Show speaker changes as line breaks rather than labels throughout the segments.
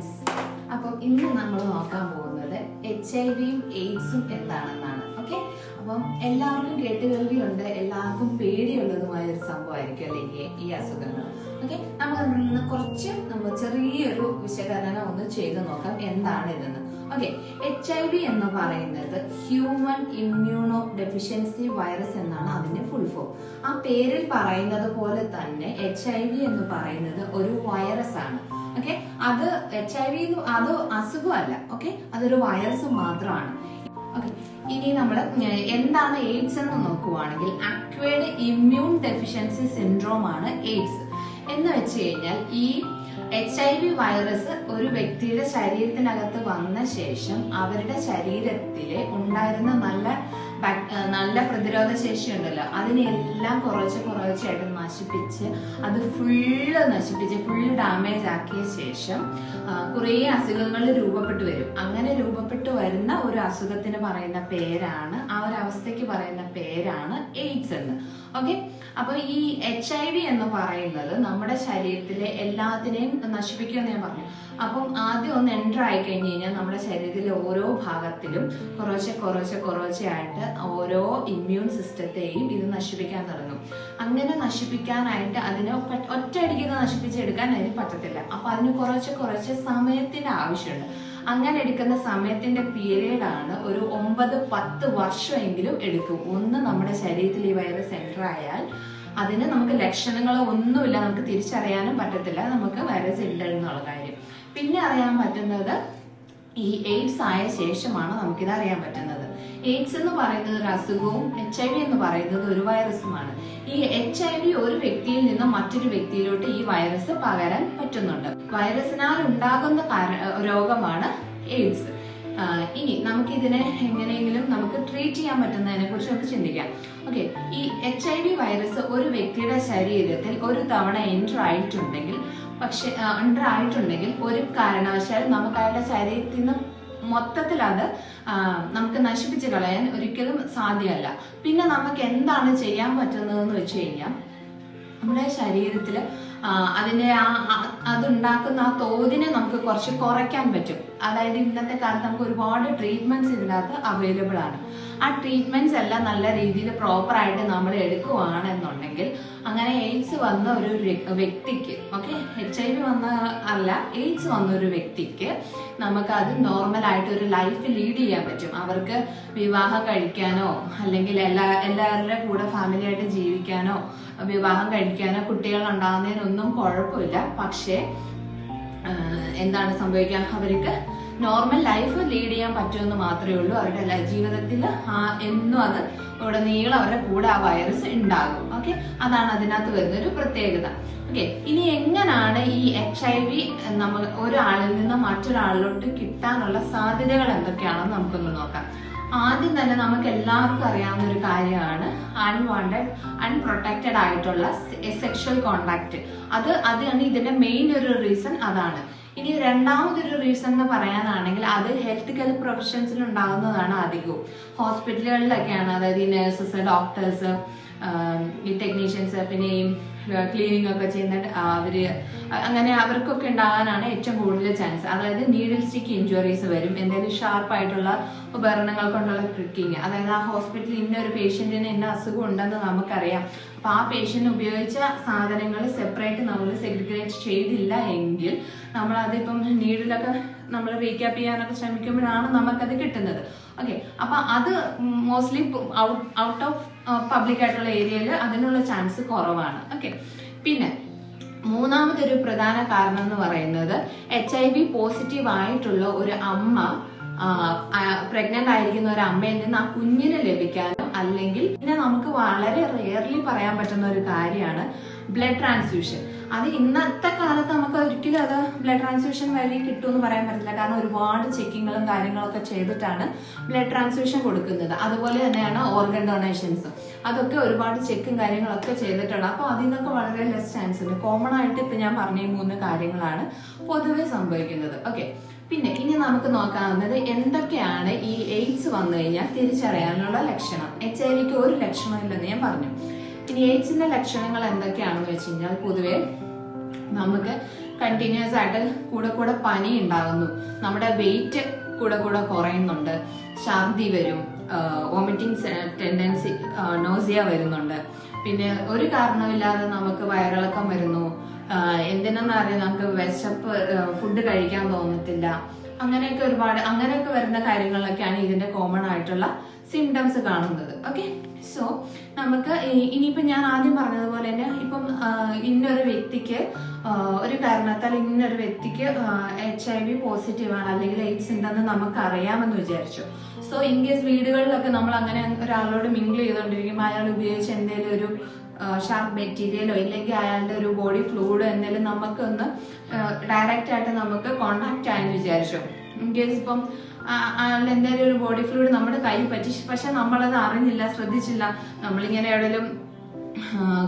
Friends അപ്പം ഇന്ന് നമ്മൾ നോക്കാൻ പോകുന്നത് എച്ച് ഐ വിയും എയ്ഡ്സും എന്താണെന്നാണ്. ഓക്കെ അപ്പം എല്ലാവർക്കും കേട്ടുകേൾവിയുണ്ട് എല്ലാവർക്കും പേടിയുള്ളതുമായ ഒരു സംഭവമായിരിക്കും അല്ലെങ്കിൽ ഈ അസുഖങ്ങൾ. ഓക്കെ നമ്മൾ നിന്ന് കുറച്ച് നമ്മൾ ചെറിയൊരു വിശകലനം ഒന്ന് ചെയ്ത് നോക്കാം എന്താണ് ഇതെന്ന്. ഓക്കെ എച്ച് ഐ വി എന്ന് പറയുന്നത് ഹ്യൂമൻ ഇമ്മ്യൂണോ ഡെഫിഷ്യൻസി വൈറസ് എന്നാണ് അതിന്റെ ഫുൾ ഫോം ആ പേരിൽ പറയുന്നത് പോലെ തന്നെ എച്ച് ഐ വി എന്ന് പറയുന്നത് ഒരു വൈറസ് ആണ്. ഓക്കെ അത് എച്ച് ഐ വി അത് അസുഖമല്ല. ഓക്കെ അതൊരു വൈറസ് മാത്രമാണ്. ഓക്കെ ഇനി നമ്മൾ എന്താണ് എയ്ഡ്സ് എന്ന് നോക്കുവാണെങ്കിൽ അക്വേഡ് ഇമ്മ്യൂൺ ഡെഫിഷ്യൻസി സിൻഡ്രോം ആണ് എയ്ഡ്സ് എന്ന് വെച്ച് കഴിഞ്ഞാൽ ഈ എച്ച് ഐ വി വൈറസ് ഒരു വ്യക്തിയുടെ ശരീരത്തിനകത്ത് വന്ന ശേഷം അവരുടെ ശരീരത്തിലെ ഉണ്ടായിരുന്ന നല്ല ശേഷി ഉണ്ടല്ലോ അതിനെല്ലാം കുറച്ച് കുറച്ചായിട്ട് നശിപ്പിച്ച് അത് ഫുള്ള് നശിപ്പിച്ച് ഫുള്ള് ഡാമേജ് ആക്കിയ ശേഷം കുറേ അസുഖങ്ങൾ രൂപപ്പെട്ടു വരും. അങ്ങനെ രൂപപ്പെട്ടു വരുന്ന ഒരു അസുഖത്തിന് പറയുന്ന പേരാണ് ആ ഒരു അവസ്ഥയ്ക്ക് പറയുന്ന പേരാണ് എയ്ഡ്സ് എന്ന്. ഓക്കെ? അപ്പൊ ഈ എച്ച് ഐ വി എന്ന് പറയുന്നത് നമ്മുടെ ശരീരത്തിലെ എല്ലാത്തിനെയും നശിപ്പിക്കുമെന്ന് ഞാൻ പറഞ്ഞു. അപ്പം ആദ്യം ഒന്ന് എന്റർ ആയി കഴിഞ്ഞ് കഴിഞ്ഞാൽ നമ്മുടെ ശരീരത്തിലെ ഓരോ ഭാഗത്തിലും കുറച്ച് കുറച്ച് കുറച്ച് ആയിട്ട് ഓരോ ഇമ്മ്യൂൺ സിസ്റ്റത്തെയും ഇത് നശിപ്പിക്കാൻ തുടങ്ങും. അങ്ങനെ നശിപ്പിക്കാനായിട്ട് അതിനെ ഒറ്റ- ഒറ്റയടിക്ക് നശിപ്പിച്ചെടുക്കാൻ അതിന് പറ്റത്തില്ല. അപ്പൊ അതിന് കുറച്ച് കുറച്ച് സമയത്തിന്റെ ആവശ്യമുണ്ട്. അങ്ങനെ എടുക്കുന്ന സമയത്തിന്റെ പീരീഡ് ആണ് ഒരു ഒമ്പത് പത്ത് വർഷമെങ്കിലും എടുക്കും. ഒന്ന് നമ്മുടെ ശരീരത്തിൽ ഈ വൈറസ് എന്റർ ആയാൽ അതിന് നമുക്ക് ലക്ഷണങ്ങളോ ഒന്നുമില്ല. നമുക്ക് തിരിച്ചറിയാനും പറ്റത്തില്ല. നമുക്ക് വൈറസ് ഉണ്ട് എന്നുള്ള കാര്യം. പിന്നെ അറിയാൻ പറ്റുന്നത് ഈ എയ്ഡ്സ് ആയ ശേഷമാണ് നമുക്കിത് അറിയാൻ പറ്റുന്നത്. എയ്ഡ്സ് എന്ന് പറയുന്നത് ഒരു അസുഖവും എച്ച് ഐ വി എന്ന് പറയുന്നത് ഒരു വൈറസുമാണ്. ഈ എച്ച് ഐ വി ഒരു വ്യക്തിയിൽ നിന്ന് മറ്റൊരു വ്യക്തിയിലോട്ട് ഈ വൈറസ് പകരാൻ പറ്റുന്നുണ്ട്. വൈറസിനാൽ ഉണ്ടാകുന്ന രോഗമാണ് എയ്ഡ്സ്. ഇനി നമുക്ക് ഇതിനെ എങ്ങനെയെങ്കിലും നമുക്ക് ട്രീറ്റ് ചെയ്യാൻ പറ്റുന്നതിനെ കുറിച്ച് നമുക്ക് ചിന്തിക്കാം. ഓക്കെ ഈ എച്ച് ഐ വി വൈറസ് ഒരു വ്യക്തിയുടെ ശരീരത്തിൽ ഒരു തവണ എന്റർ ആയിട്ടുണ്ടെങ്കിൽ പക്ഷെ അണ്ടർ ആയിട്ടുണ്ടെങ്കിൽ ഒരു കാരണവശാലും നമുക്ക് അയാളുടെ ശരീരത്തിൽ നിന്ന് മൊത്തത്തിൽ അത് നമുക്ക് നശിപ്പിച്ച് കളയാൻ ഒരിക്കലും സാധ്യമല്ല. പിന്നെ നമുക്ക് എന്താണ് ചെയ്യാൻ പറ്റുന്നതെന്ന് വെച്ച് കഴിഞ്ഞാൽ നമ്മുടെ ശരീരത്തിൽ അതിന്റെ ആ അതുണ്ടാക്കുന്ന ആ തോതിനെ നമുക്ക് കുറച്ച് കുറയ്ക്കാൻ പറ്റും. അതായത് ഇന്നത്തെ കാലത്ത് നമുക്ക് ഒരുപാട് ട്രീറ്റ്മെന്റ്സ് ഇതിനകത്ത് അവൈലബിൾ ആണ്. ആ ട്രീറ്റ്മെന്റ്സ് എല്ലാം നല്ല രീതിയിൽ പ്രോപ്പറായിട്ട് നമ്മൾ എടുക്കുവാണെന്നുണ്ടെങ്കിൽ അങ്ങനെ എയ്ഡ്സ് വന്ന ഒരു വ്യക്തിക്ക് ഓക്കെ എച്ച് ഐ വി വന്ന അല്ല എയ്ഡ്സ് വന്ന ഒരു വ്യക്തിക്ക് നമുക്ക് അത് നോർമൽ ആയിട്ട് ഒരു ലൈഫ് ലീഡ് ചെയ്യാൻ പറ്റും. അവർക്ക് വിവാഹം കഴിക്കാനോ അല്ലെങ്കിൽ എല്ലാ എല്ലാവരുടെ കൂടെ ഫാമിലി ജീവിക്കാനോ വിവാഹം കഴിക്കാനോ കുട്ടികൾ ഉണ്ടാകുന്നതിനൊന്നും കുഴപ്പമില്ല. പക്ഷേ എന്താണ് സംഭവിക്കുക അവർക്ക് നോർമൽ ലൈഫ് ലീഡ് ചെയ്യാൻ പറ്റുമെന്ന് മാത്രമേ ഉള്ളൂ. അവരുടെ ജീവിതത്തിൽ എന്നും അത് ഉടനീളം അവരുടെ കൂടെ ആ വൈറസ് ഉണ്ടാകും. ഓക്കെ അതാണ് അതിനകത്ത് വരുന്ന ഒരു പ്രത്യേകത. ഓക്കെ ഇനി എങ്ങനെയാണ് ഈ എച്ച് ഐ വി നമ്മൾ ഒരാളിൽ നിന്ന് മറ്റൊരാളിലോട്ട് കിട്ടാനുള്ള സാധ്യതകൾ എന്തൊക്കെയാണെന്ന് നമുക്കൊന്ന് നോക്കാം. ആദ്യം തന്നെ നമുക്ക് എല്ലാവർക്കും അറിയാവുന്ന ഒരു കാര്യമാണ് അൺവാണ്ടഡ് അൺപ്രൊട്ടക്റ്റഡ് ആയിട്ടുള്ള സെക്ഷൽ കോണ്ടാക്ട് അത് അതാണ് ഇതിന്റെ മെയിൻ ഒരു റീസൺ അതാണ്. ഇനി രണ്ടാമതൊരു റീസൺ എന്ന് പറയാനാണെങ്കിൽ അത് ഹെൽത്ത് കെയർ പ്രൊഫഷൻസിൽ ഉണ്ടാകുന്നതാണ് അധികവും. ഹോസ്പിറ്റലുകളിലൊക്കെയാണ് അതായത് ഈ നഴ്സസ് ഡോക്ടേഴ്സ് ഈ ടെക്നീഷ്യൻസ് പിന്നെ ഈ ക്ലീനിങ് ഒക്കെ ചെയ്യുന്ന അവർ അങ്ങനെ അവർക്കൊക്കെ ഉണ്ടാകാനാണ് ഏറ്റവും കൂടുതൽ ചാൻസ് അതായത് നീഡിൽ സ്റ്റിക്ക് ഇഞ്ചുറീസ് വരും. എന്തെങ്കിലും ഷാർപ്പായിട്ടുള്ള ഉപകരണങ്ങൾ കൊണ്ടുള്ള ക്രിക്കിങ് അതായത് ആ ഹോസ്പിറ്റലിൽ ഇന്ന ഒരു പേഷ്യന്റിന് ഇന്ന അസുഖം ഉണ്ടെന്ന് നമുക്കറിയാം. അപ്പൊ ആ പേഷ്യന്റ് ഉപയോഗിച്ച സാധനങ്ങൾ സെപ്പറേറ്റ് നമ്മൾ സെഗ്രിഗേറ്റ് ചെയ്തില്ല എങ്കിൽ നമ്മളതിപ്പം നീഡിലൊക്കെ നമ്മൾ റീക്യാപ്പ് ചെയ്യാനൊക്കെ ശ്രമിക്കുമ്പോഴാണ് നമുക്കത് കിട്ടുന്നത്. ഓക്കെ അപ്പൊ അത് mostly out out of public ആയിട്ടുള്ള ഏരിയയിൽ അതിനുള്ള ചാൻസ് കുറവാണ്. ഓക്കെ പിന്നെ മൂന്നാമതൊരു പ്രധാന കാരണം എന്ന് പറയുന്നത് എച്ച് ഐ വി പോസിറ്റീവ് ആയിട്ടുള്ള ഒരു അമ്മ പ്രഗ്നന്റ് ആയിരിക്കുന്ന ഒരു അമ്മയിൽ നിന്ന് ആ കുഞ്ഞിനെ ലഭിക്കാനും അല്ലെങ്കിൽ പിന്നെ നമുക്ക് വളരെ റെയർലി പറയാൻ പറ്റുന്ന ഒരു കാര്യമാണ് ബ്ലഡ് ട്രാൻസ്ഫ്യൂഷൻ അത് ഇന്നത്തെ കാലത്ത് നമുക്ക് ഒരിക്കലും അത് ബ്ലഡ് ട്രാൻസ്ഫ്യൂഷൻ വഴി കിട്ടുമെന്ന് പറയാൻ പറ്റില്ല കാരണം ഒരുപാട് ചെക്കിങ്ങുകളും കാര്യങ്ങളൊക്കെ ചെയ്തിട്ടാണ് ബ്ലഡ് ട്രാൻസ്ഫ്യൂഷൻ കൊടുക്കുന്നത്. അതുപോലെ തന്നെയാണ് ഓർഗൻ ഡൊണേഷൻസ് അതൊക്കെ ഒരുപാട് ചെക്കും കാര്യങ്ങളൊക്കെ ചെയ്തിട്ടുണ്ട് അപ്പോൾ അതിൽ നിന്നൊക്കെ വളരെ ലെസ് ചാൻസ് ഉണ്ട്. കോമൺ ആയിട്ട് ഇപ്പൊ ഞാൻ പറഞ്ഞ മൂന്ന് കാര്യങ്ങളാണ് പൊതുവെ സംഭവിക്കുന്നത്. ഓക്കെ പിന്നെ ഇനി നമുക്ക് നോക്കാവുന്നത് എന്തൊക്കെയാണ് ഈ എയ്ഡ്സ് വന്നു കഴിഞ്ഞാൽ തിരിച്ചറിയാനുള്ള ലക്ഷണം? എച്ച് ഐ വിക്ക് ഒരു ലക്ഷണം ഇല്ലെന്ന് ഞാൻ പറഞ്ഞു. ഇനി എയ്ഡ്സിന്റെ ലക്ഷണങ്ങൾ എന്തൊക്കെയാണെന്ന് വെച്ച് കഴിഞ്ഞാൽ പൊതുവെ നമുക്ക് കണ്ടിന്യൂസ് ആയിട്ട് കൂടെ കൂടെ പനി ഉണ്ടാകുന്നു. നമ്മുടെ വെയിറ്റ് കൂടെ കൂടെ കുറയുന്നുണ്ട്. ഛർദി വരും വോമിറ്റിംഗ് ടെൻഡൻസി നോസിയ വരുന്നുണ്ട്. പിന്നെ ഒരു കാരണമില്ലാതെ നമുക്ക് വയറിളക്കം വരുന്നു. എന്തിനെന്ന് അറിയാം നമുക്ക് വിശപ്പ് ഫുഡ് കഴിക്കാൻ തോന്നത്തില്ല. അങ്ങനെയൊക്കെ ഒരുപാട് അങ്ങനെയൊക്കെ വരുന്ന കാര്യങ്ങളിലൊക്കെയാണ് ഇതിന്റെ കോമൺ ആയിട്ടുള്ള സിംറ്റംസ് കാണുന്നത്. ഓക്കെ സോ നമുക്ക് ഈ- ഇനിയിപ്പോ ഞാൻ ആദ്യം പറഞ്ഞതുപോലെ തന്നെ ഇപ്പം ഇന്നൊരു വ്യക്തിക്ക് ഒരു കാരണത്താൽ ഇന്നൊരു വ്യക്തിക്ക് എച്ച് ഐ വി പോസിറ്റീവ് ആണ് അല്ലെങ്കിൽ എയ്ഡ്സ് ഉണ്ടെന്ന് നമുക്ക് അറിയാമെന്ന് വിചാരിച്ചു. സോ ഇൻ കേസ് വീടുകളിലൊക്കെ നമ്മൾ അങ്ങനെ ഒരാളോട് മിങ്കിൾ ചെയ്തുകൊണ്ടിരിക്കുമ്പോൾ അയാൾ ഉപയോഗിച്ച് എന്തെങ്കിലും ഒരു ഷാർപ്പ് മെറ്റീരിയലോ ഇല്ലെങ്കിൽ അയാളുടെ ഒരു ബോഡി ഫ്ലൂയിഡോ എന്തെങ്കിലും നമുക്കൊന്ന് ഡയറക്റ്റ് ആയിട്ട് നമുക്ക് കോണ്ടാക്ട് ആയെന്ന് വിചാരിച്ചു. ഇൻ കേസ് ഇപ്പം അയാളുടെ എന്തെങ്കിലും ഒരു ബോഡി ഫ്ലൂയിഡ് നമ്മുടെ കൈ പറ്റി. പക്ഷെ നമ്മളത് അറിഞ്ഞില്ല ശ്രദ്ധിച്ചില്ല. നമ്മളിങ്ങനെ എവിടെയും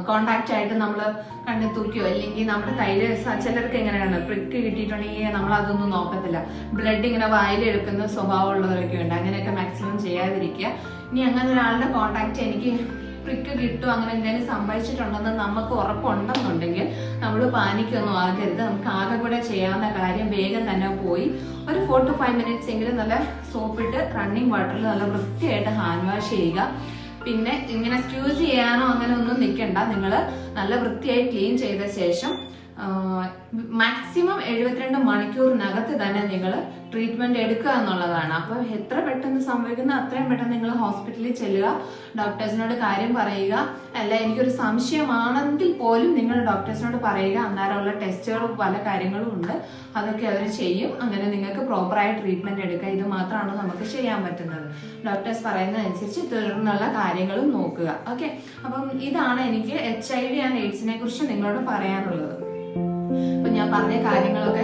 കോണ്ടാക്ട് ആയിട്ട് നമ്മൾ കണ്ണി തൂക്കിയോ അല്ലെങ്കിൽ നമ്മുടെ കയ്യിൽ ചിലർക്ക് എങ്ങനെയാണ് പ്രിക്ക് കിട്ടിയിട്ടുണ്ടെങ്കിൽ നമ്മൾ അതൊന്നും നോക്കത്തില്ല. ബ്ലഡ് ഇങ്ങനെ വായിലെടുക്കുന്ന സ്വഭാവമുള്ളവരൊക്കെ ഉണ്ട്. അങ്ങനെയൊക്കെ മാക്സിമം ചെയ്യാതിരിക്കുക. ഇനി അങ്ങനെ ഒരാളുടെ കോണ്ടാക്ട് എനിക്ക് പ്രിക്ക് കിട്ടും അങ്ങനെ എന്തെങ്കിലും സംഭവിച്ചിട്ടുണ്ടെന്ന് നമുക്ക് ഉറപ്പുണ്ടെന്നുണ്ടെങ്കിൽ നമ്മൾ പാനിക്കൊന്നും ആകരുത്. നമുക്ക് ആകെ കൂടെ ചെയ്യാവുന്ന കാര്യം വേഗം തന്നെ പോയി ഒരു ഫോർ ടു ഫൈവ് മിനിറ്റ്സ് എങ്കിലും നല്ല സോപ്പിട്ട് റണ്ണിങ് വാട്ടറിൽ നല്ല വൃത്തിയായിട്ട് ഹാൻഡ് വാഷ് ചെയ്യുക. പിന്നെ ഇങ്ങനെ സ്ക്യൂസ് ചെയ്യാനോ അങ്ങനെ ഒന്നും നിൽക്കണ്ട നിങ്ങൾ നല്ല വൃത്തിയായി ക്ലീൻ ചെയ്ത ശേഷം മാക്സിമം എഴുപത്തിരണ്ട് മണിക്കൂറിനകത്ത് തന്നെ നിങ്ങൾ ട്രീറ്റ്മെന്റ് എടുക്കുക എന്നുള്ളതാണ്. അപ്പൊ എത്ര പെട്ടെന്ന് സംഭവിക്കുന്നു അത്രയും പെട്ടെന്ന് നിങ്ങൾ ഹോസ്പിറ്റലിൽ ചെല്ലുക ഡോക്ടേഴ്സിനോട് കാര്യം പറയുക. അല്ല എനിക്കൊരു സംശയമാണെങ്കിൽ പോലും നിങ്ങൾ ഡോക്ടേഴ്സിനോട് പറയുക. അന്നേരമുള്ള ടെസ്റ്റുകളും പല കാര്യങ്ങളും ഉണ്ട്. അതൊക്കെ അവർ ചെയ്യും. അങ്ങനെ നിങ്ങൾക്ക് പ്രോപ്പറായി ട്രീറ്റ്മെന്റ് എടുക്കുക. ഇത് മാത്രമാണ് നമുക്ക് ചെയ്യാൻ പറ്റുന്നത്. ഡോക്ടേഴ്സ് പറയുന്നതനുസരിച്ച് തുടർന്നുള്ള കാര്യങ്ങളും നോക്കുക. ഓക്കെ അപ്പം ഇതാണ് എനിക്ക് എച്ച് ഐ വി ആൻഡ് എയ്ഡ്സിനെ കുറിച്ച് നിങ്ങളോട് പറയാനുള്ളത്. അപ്പൊ ഞാൻ പറഞ്ഞ കാര്യങ്ങളൊക്കെ